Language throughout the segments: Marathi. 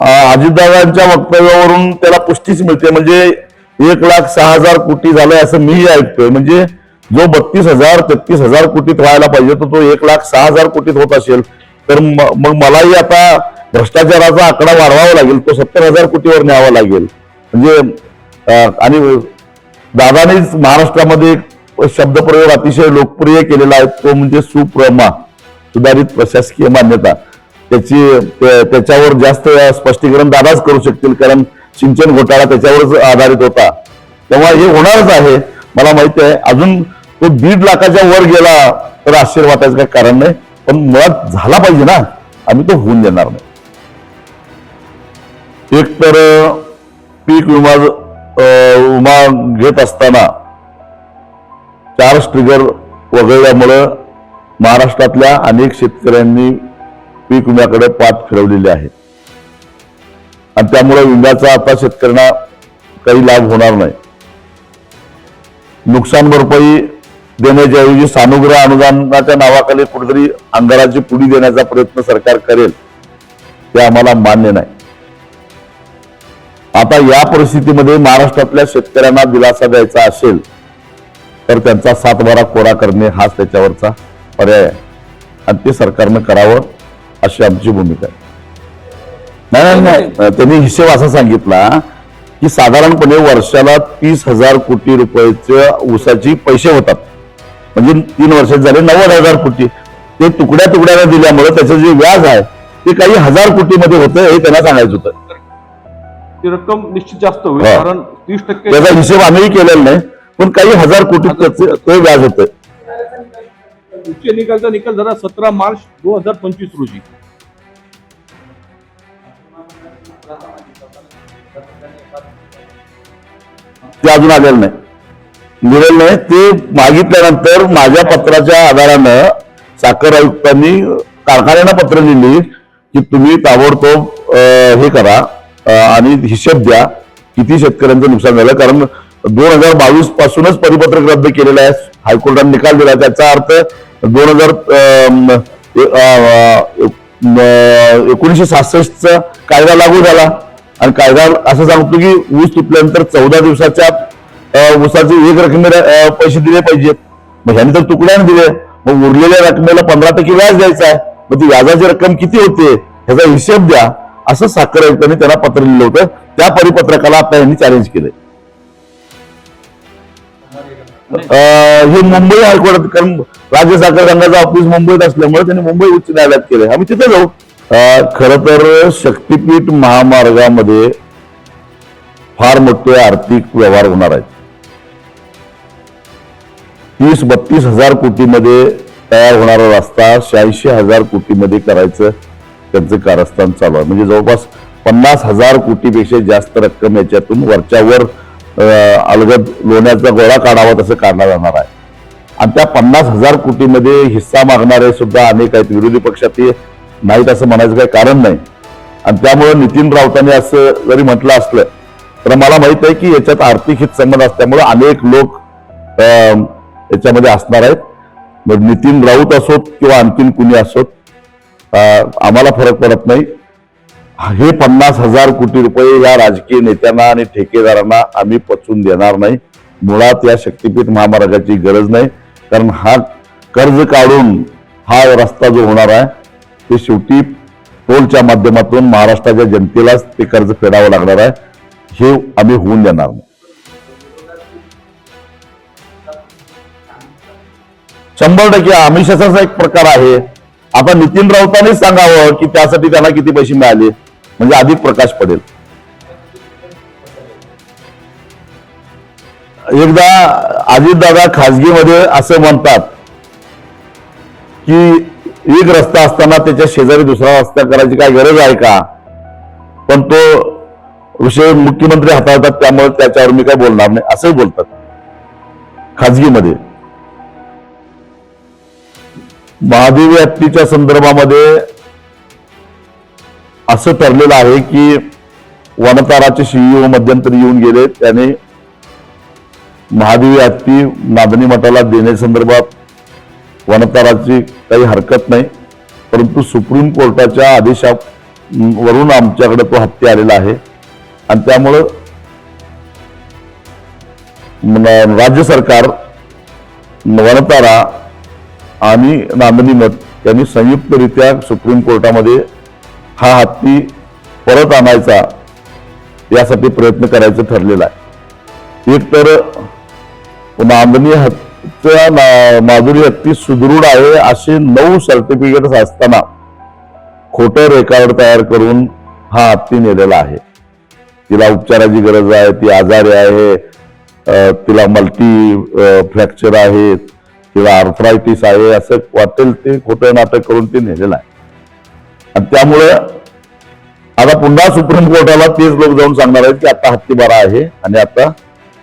अजितदादांच्या वक्तव्यावरून त्याला पुष्टीच मिळते. म्हणजे एक लाख सहा हजार कोटी झालंय असं मीही ऐकतोय. म्हणजे जो बत्तीस हजार तेहतीस हजार कोटीत व्हायला पाहिजे तर तो एक लाख सहा हजार कोटीत होत असेल. तर मग मलाही आता भ्रष्टाचाराचा आकडा वाढवावा लागेल. तो सत्तर हजार कोटीवर न्यावा लागेल. म्हणजे आणि दादानेच महाराष्ट्रामध्ये एक शब्दप्रयोग अतिशय लोकप्रिय केलेला आहे. तो म्हणजे सुप्रमा. सुधारित प्रशासकीय मान्यता. त्याची त्याच्यावर जास्त स्पष्टीकरण दादाच करू शकतील कारण सिंचन घोटाळा त्याच्यावरच आधारित होता. तेव्हा हे होणारच आहे. मला माहिती आहे अजून तो दीड लाखाच्या वर गेला तर आश्चर्य वाटायचं काही कारण नाही पण मुळात झाला पाहिजे ना. आम्ही तो होऊन देणार नाही. एक तर पीक विमा अं, विमा घेत असताना चार ट्रिगर वगळल्यामुळं महाराष्ट्रातल्या अनेक शेतकऱ्यांनी पीक विम्याकडे पाठ फिरवलेले आहे. आणि त्यामुळे विम्याचा आता शेतकऱ्यांना काही लाभ होणार नाही. नुकसान भरपाई देण्याच्या ऐवजी सानुग्रह अनुदानाच्या नावाखाली कुठेतरी अंगाराची पुडी देण्याचा प्रयत्न सरकार करेल ते आम्हाला मान्य नाही. आता या परिस्थितीमध्ये महाराष्ट्रातल्या शेतकऱ्यांना दिलासा द्यायचा असेल तर त्यांचा सातबारा कोरा करणे हाच त्याच्यावरचा पर्याय आहे. आणि ते सरकारनं करावं. अशी आमची भूमिका आहे. नाही नाही त्यांनी हिशेब असा सांगितला की साधारणपणे वर्षाला तीस हजार कोटी रुपयाचे ऊसाची पैसे होतात. म्हणजे तीन वर्षात झाले नव्वद हजार कोटी. ते तुकड्या तुकड्याने दिल्यामुळे त्याचं जे व्याज आहे ते काही हजार कोटीमध्ये होतं हे त्यांना सांगायचं होतं. ती रक्कम निश्चित जास्त होईल. कारण तीस टक्के त्याचा हिशेब आम्ही केलेला नाही पण काही हजार कोटी त्याचे- ते व्याज होतं उच्च निकालचा निकाल झाला सतरा मार्च दोन हजार पंचवीस रोजी. ते अजून आलेलं नाही. दिलेलं नाही ते मागितल्यानंतर माझ्या पत्राच्या आधारानं साखर आयुक्तांनी कारखान्यांना पत्र लिहिली की तुम्ही ताबडतोब हे करा आणि हिशेब द्या किती शेतकऱ्यांचं नुकसान झालं. कारण दोन हजार बावीस पासूनच परिपत्रक रद्द केलेलं आहे. हायकोर्टाने निकाल दिला. त्याचा अर्थ दोन हजार एकोणीसशे सहासष्टचा कायदा लागू झाला. आणि कायदा असं सांगतो की ऊस तुटल्यानंतर चौदा दिवसाच्या ऊसाचे एक रकमेला पैसे दिले पाहिजेत. मग ह्याने तर तुकड्याने दिले मग उरलेल्या रकमेला पंधरा टक्के व्याज द्यायचं आहे. मग ती व्याजाची रक्कम किती होते ह्याचा हिशेब द्या. असं साखर आयुक्तांनी त्याला पत्र लिहिलं होतं. त्या परिपत्रकाला आता यांनी चॅलेंज केलंय. हे मुंबई हायकोर्टात कारण राज्य साखर संघाचं ऑफिस मुंबईत असल्यामुळे त्यांनी मुंबई उच्च न्यायालयात केलं आम्ही तिथे जाऊ. खर तर शक्तीपीठ महामार्गामध्ये फार मोठे आर्थिक व्यवहार होणार आहेत. तीस बत्तीस हजार कोटीमध्ये तयार होणारा रस्ता शहाऐंशी हजार कोटीमध्ये करायचं त्यांचं कारस्थान चालू आहे. म्हणजे जवळपास पन्नास हजार कोटीपेक्षा जास्त रक्कम याच्यातून वरच्यावर अलगद लोण्याचा गोळा काढावा तसं काढला जाणार आहे. आणि त्या पन्नास हजार कोटीमध्ये हिस्सा मागणारे सुद्धा अनेक आहेत. विरोधी पक्षात नाहीत असं म्हणायचं काही कारण नाही. आणि त्यामुळे नितीन राऊतांनी असं जरी म्हटलं असलं तर मला माहीत आहे की याच्यात आर्थिक हितसंबंध असल्यामुळे अनेक लोक याच्यामध्ये असणार आहेत. मग नितीन राऊत असोत किंवा आणखीन कुणी असोत आम्हाला फरक पडत नाही. हे पन्नास हजार कोटी रुपये या राजकीय नेत्यांना आणि ठेकेदारांना आम्ही पचवून देणार नाही. मुळात या शक्तीपीठ महामार्गाची गरज नाही. कारण हा कर्ज काढून हा रस्ता जो होणार आहे ते शेवटी टोलच्या माध्यमातून महाराष्ट्राच्या जनतेलाच ते कर्ज फेडावं लागणार आहे. हे आम्ही होऊन देणार नाही. शंभर टक्के आमिषाचाच एक प्रकार आहे. आता नितीन राऊतांनीच सांगावं की त्यासाठी त्यांना किती पैसे मिळाले? म्हणजे अधिक प्रकाश पडेल. एकदा अजितदादा खाजगीमध्ये असं म्हणतात की एक रस्ता असताना त्याच्या शेजारी दुसरा रस्ता करायची काय गरज आहे का? पण तो विषय मुख्यमंत्री हाताळतात त्यामुळे त्याच्यावर मी काय बोलणार नाही. असंही बोलतात. खाजगीमध्ये. महादेवी हत्तीच्या संदर्भामध्ये असं ठरलेलं आहे की वनताराचे सीईओ मध्यंतरी येऊन गेले. त्याने महादेवी हत्ती नादनी मठाला देण्यासंदर्भात वनताराची काही हरकत नाही. परंतु सुप्रीम कोर्टाच्या आदेशा वरून आमच्याकडे तो हत्ती आलेला आहे. आणि त्यामुळं राज्य सरकार वनतारा आणि नांदणी मठ यांनी संयुक्तरित्या सुप्रीम कोर्टामध्ये हा हत्ती परत आणायचा यासाठी प्रयत्न करायचं ठरलेला आहे. एक तर नांदणी हत्तीचा ना- माधुरी हत्ती सुदृढ आहे असे नऊ सर्टिफिकेट असताना खोटं रेकॉर्ड तयार करून हा हत्ती नेलेला आहे. तिला उपचाराची गरज आहे ती आजारी आहे तिला मल्टी फ्रॅक्चर आहे तिला आर्थरायटिस आहे असं वाटेल ते खोटं नाटक करून ते नेलेलं आहे. आणि त्यामुळे आता पुन्हा सुप्रीम कोर्टाला तेच लोक जाऊन सांगणार आहेत की आता हत्ती बरा आहे आणि आता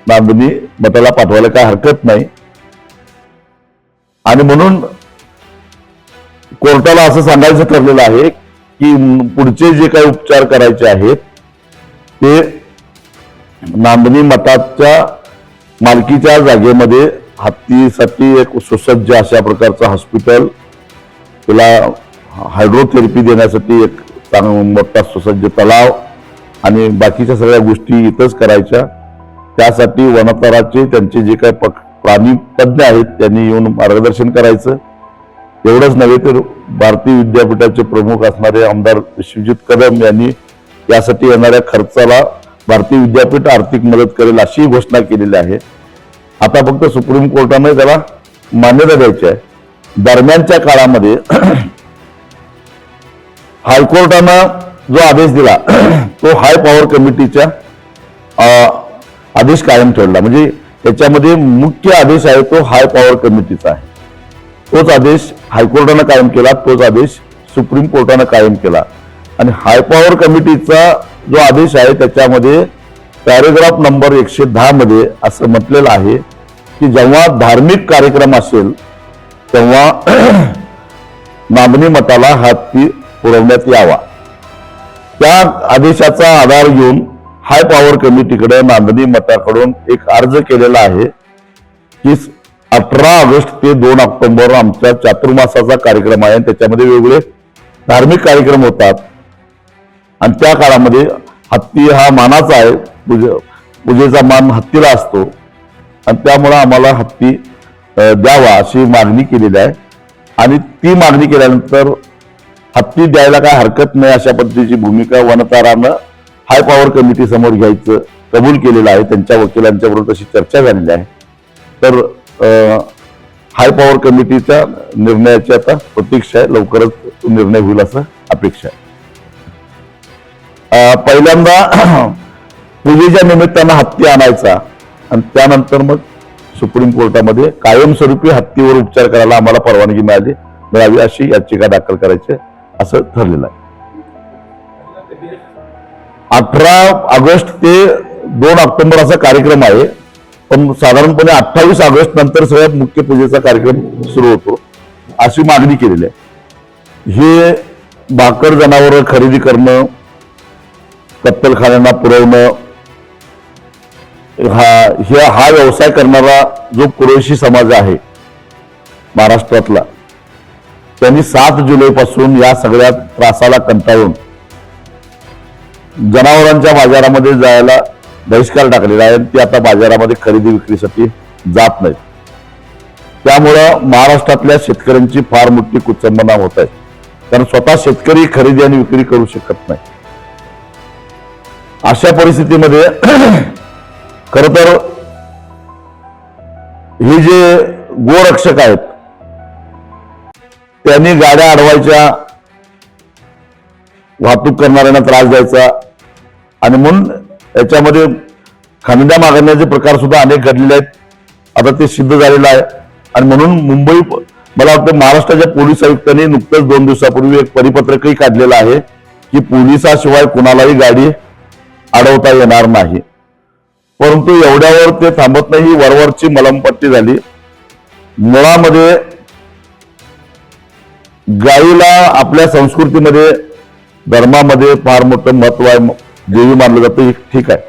नांदणी मताला पाठवायला काय हरकत नाही. आणि म्हणून कोर्टाला असं सांगायचं ठरलेलं आहे की पुढचे जे काही उपचार करायचे आहेत ते नांदणी मताच्या मालकीच्या जागेमध्ये हत्तीसाठी एक सुसज्ज अशा प्रकारचं हॉस्पिटल तिला हायड्रोथेरपी देण्यासाठी एक चांग- मोठा सुसज्ज तलाव आणि बाकीच्या सगळ्या गोष्टी इथंच करायच्या. त्यासाठी वनतराचे त्यांचे जे काही पक- प्राणी तज्ज्ञ आहेत त्यांनी येऊन मार्गदर्शन करायचं. एवढंच नव्हे तर भारतीय विद्यापीठाचे प्रमुख असणारे आमदार शिवजित कदम यांनी यासाठी येणाऱ्या खर्चाला भारतीय विद्यापीठ आर्थिक मदत करेल अशी घोषणा केलेली आहे. आता फक्त सुप्रीम कोर्टाने त्याला मान्यता द्यायची आहे. दरम्यानच्या काळामध्ये हायकोर्टानं जो आदेश दिला तो हाय पॉवर कमिटीच्या आदेश कायम ठेवला. म्हणजे त्याच्यामध्ये मुख्य आदेश आहे तो हाय पॉवर कमिटीचा आहे. तोच आदेश हायकोर्टानं कायम केला तोच आदेश सुप्रीम कोर्टानं कायम केला. आणि हाय पॉवर कमिटीचा जो आदेश आहे त्याच्यामध्ये पॅरेग्राफ नंबर एकशे दहामध्ये असं म्हटलेलं आहे की जेव्हा धार्मिक कार्यक्रम असेल तेव्हा नांदणी मताला हाती पुरवण्यात यावा. त्या आदेशाचा आधार घेऊन हाय पॉवर कमिटीकडे नांदणी मताकडून एक अर्ज केलेला आहे की अठरा ऑगस्ट ते दोन ऑक्टोबर आमच्या चातुर्मासाचा कार्यक्रम आहे. त्याच्यामध्ये वेगवेगळे धार्मिक कार्यक्रम होतात. आणि त्या काळामध्ये हत्ती हा मानाचा आहे. पूजे पूजेचा मान हत्तीला असतो. आणि त्यामुळं आम्हाला हत्ती द्यावा अशी मागणी केलेली आहे. आणि ती मागणी केल्यानंतर हत्ती द्यायला काय हरकत नाही अशा पद्धतीची भूमिका वनतारानं हाय पॉवर कमिटी समोर घ्यायचं कबूल केलेलं आहे. त्यांच्या वकिलांच्या बरोबर तशी चर्चा झालेली आहे. तर हाय पॉवर कमिटीच्या निर्णयाची आता प्रतीक्षा आहे. लवकरच निर्णय होईल असं अपेक्षा आहे. पहिल्यांदा पूजेच्या निमित्तानं हत्ती आणायचा. आणि त्यानंतर मग सुप्रीम कोर्टामध्ये कायमस्वरूपी हत्तीवर उपचार करायला आम्हाला परवानगी मिळाली मिळावी अशी याचिका दाखल करायची असं ठरलेलं आहे. अठरा ऑगस्ट ते दोन ऑक्टोबर असा कार्यक्रम आहे. पण साधारणपणे अठ्ठावीस ऑगस्ट नंतर सगळ्यात मुख्य पूजेचा कार्यक्रम सुरू होतो. अशी मागणी केलेली आहे. हे भाकर जनावरं खरेदी करणं कत्तलखान्यांना पुरवणं हा हे हा व्यवसाय करणारा जो कुरेशी समाज आहे महाराष्ट्रातला त्यांनी सात जुलैपासून या सगळ्या त्रासाला कंटाळून जनावरांच्या बाजारामध्ये जायला बहिष्कार टाकलेला आहे ते आता बाजारामध्ये खरेदी विक्रीसाठी जात नाहीत. त्यामुळं महाराष्ट्रातल्या शेतकऱ्यांची फार मोठी कुचंबना होत आहे. कारण स्वतः शेतकरी खरेदी आणि विक्री करू शकत नाही. अशा परिस्थितीमध्ये खर तर हे जे गोरक्षक आहेत त्यांनी गाड्या अडवायच्या वाहतूक करणाऱ्यांना त्रास द्यायचा. आणि म्हणून याच्यामध्ये खांद्या मागण्याचे प्रकार सुद्धा अनेक घडलेले आहेत. आता ते सिद्ध झालेलं आहे. आणि म्हणून मुंबई मला वाटतं महाराष्ट्राच्या पोलीस आयुक्तांनी नुकतंच दोन दिवसापूर्वी एक परिपत्रकही काढलेलं आहे की पोलिसाशिवाय कुणालाही गाडी अडवता येणार नाही. परंतु एवढ्यावर ते थांबत नाही ही वरवरची मलमपट्टी झाली. मुळामध्ये गायीला आपल्या संस्कृतीमध्ये धर्मामध्ये फार मोठं महत्त्व आहे. देवी मानलं जातं ठीक आहे.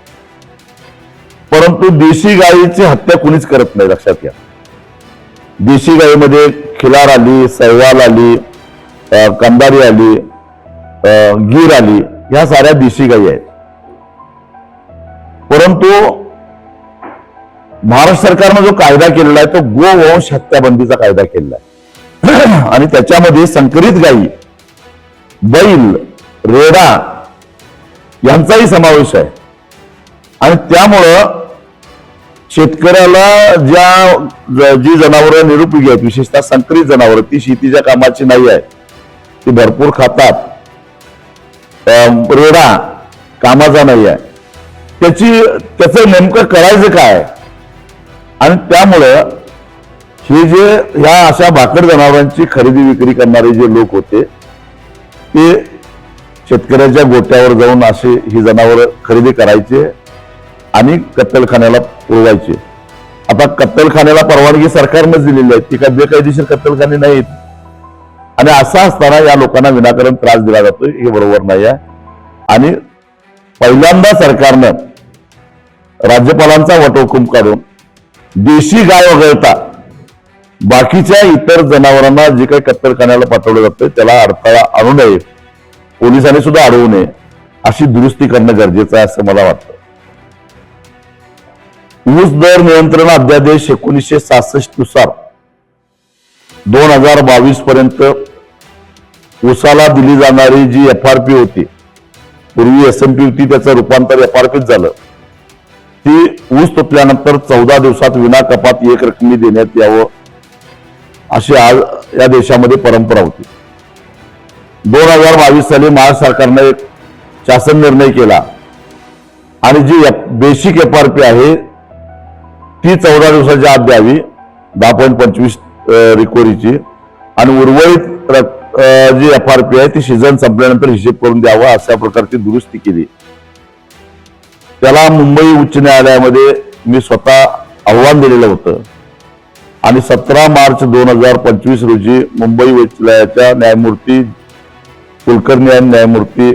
परंतु देशी गायीची हत्या कुणीच करत नाही लक्षात घ्या. देशी गायीमध्ये खिलार आली सहवाल आली कंदारी आली गीर आली ह्या साऱ्या देशी गायी आहेत. परंतु महाराष्ट्र सरकारनं जो कायदा केलेला आहे तो गोवंश हत्याबंदीचा कायदा केलेला आहे. आणि त्याच्यामध्ये संकरित गायी बैल रेडा यांचाही समावेश आहे. आणि त्यामुळं शेतकऱ्याला ज्या जी जनावरं निरुपयोगी आहेत विशेषतः संकरित जनावरं ती शेतीच्या कामाची नाही आहे. ती भरपूर खातात. रेडा कामाचा नाही आहे. त्याची त्याचं नेमकं करायचं काय? आणि त्यामुळं हे जे ह्या अशा भाकड जनावरांची खरेदी विक्री करणारे जे लोक होते ते शेतकऱ्याच्या गोट्यावर जाऊन असे ही जनावरं खरेदी करायचे आणि कत्तलखान्याला पुरवायचे. आता कत्तलखान्याला परवानगी सरकारनंच दिलेली आहे. ती काय बेकायदेशीर कत्तलखाने नाहीत. आणि असं असताना या लोकांना विनाकारण त्रास दिला जातोय हे बरोबर नाही आहे. आणि पहिल्यांदा सरकारनं राज्यपालांचा वटहुकूम काढून देशी गाय वगळता बाकीच्या इतर जनावरांना जे काही कत्तलखान्याला पाठवलं जातं त्याला अडथळा आणू नये. पोलिसांनी सुद्धा अडवू नये. अशी दुरुस्ती करणं गरजेचं आहे असं मला वाटतं. ऊस दर नियंत्रण अध्यादेश एकोणीसशे सहासष्टनुसार दोन हजार बावीस पर्यंत ऊसाला दिली जाणारी जी एफ आर पी होती पूर्वी एस एम पी होती त्याचं रूपांतर एफ आर पीत झालं. ती ऊस तुटल्यानंतर चौदा दिवसात विना कपात एक रकमी देण्यात यावं अशी आज या देशामध्ये परंपरा होती. दोन हजार बावीस साली महाराष्ट्र सरकारने एक शासन निर्णय केला. आणि जी बेसिक एफ आर पी आहे ती चौदा दिवसाच्या आत द्यावी दहा पॉईंट पंचवीस रिकोरीची आणि उर्वरित जी एफ आर पी आहे ती सीझन संपल्यानंतर हिशेब करून द्यावा अशा प्रकारची दुरुस्ती केली. त्याला मुंबई उच्च न्यायालयामध्ये मी स्वतः आव्हान दिलेलं होतं. आणि सतरा मार्च दोन हजार पंचवीस रोजी मुंबई विद्यालयाच्या न्यायमूर्ती कुलकर्णी आणि न्यायमूर्ती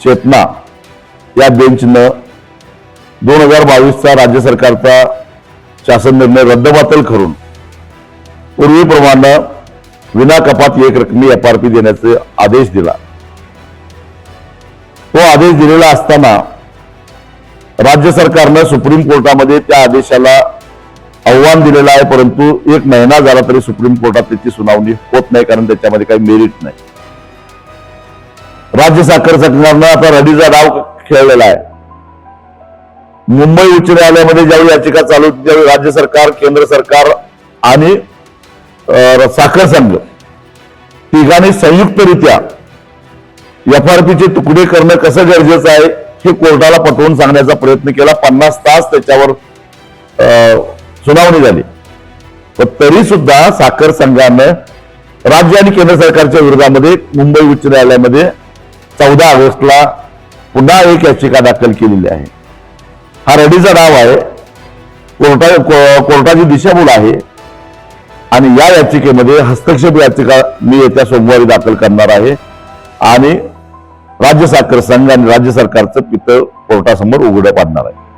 चेतना या बेंचनं दोन हजार बावीसचा राज्य सरकारचा शासन निर्णय रद्दबातल करून पूर्वीप्रमाणे विना कपात एक रकमी एफ आर पी देण्याचे आदेश दिला. तो आदेश दिलेला असताना राज्य सरकारनं सुप्रीम कोर्टामध्ये त्या आदेशाला आव्हान दिलेलं आहे परंतु एक महिना झाला तरी सुप्रीम कोर्टात त्याची सुनावणी होत नाही कारण त्याच्यामध्ये काही मेरिट नाही. राज्य साखर सरकारनं आता रडीचा डाव खेळलेला आहे. मुंबई उच्च न्यायालयामध्ये ज्यावेळी याचिका चालू होती त्यावेळी राज्य सरकार केंद्र सरकार आणि अं, साखर संघ तिघांनी संयुक्तरित्या एफ आर पीचे तुकडे करणं कसं गरजेचं आहे हे कोर्टाला पटवून सांगण्याचा प्रयत्न केला. पन्नास तास त्याच्यावर अं, सुनावणी झाली. पण तरी सुद्धा साखर संघानं राज्य आणि केंद्र सरकारच्या विरोधामध्ये मुंबई उच्च न्यायालयामध्ये चौदा ऑगस्टला पुन्हा एक याचिका दाखल केलेली आहे. हा रडीचा डाव आहे. कोर्टा को- कोर्टाची दिशाभूल आहे. आणि या याचिकेमध्ये हस्तक्षेप याचिका मी येत्या सोमवारी दाखल करणार आहे. आणि राज्य साखर संघ आणि राज्य सरकारचं पितळ कोर्टासमोर उघडं पाडणार आहे.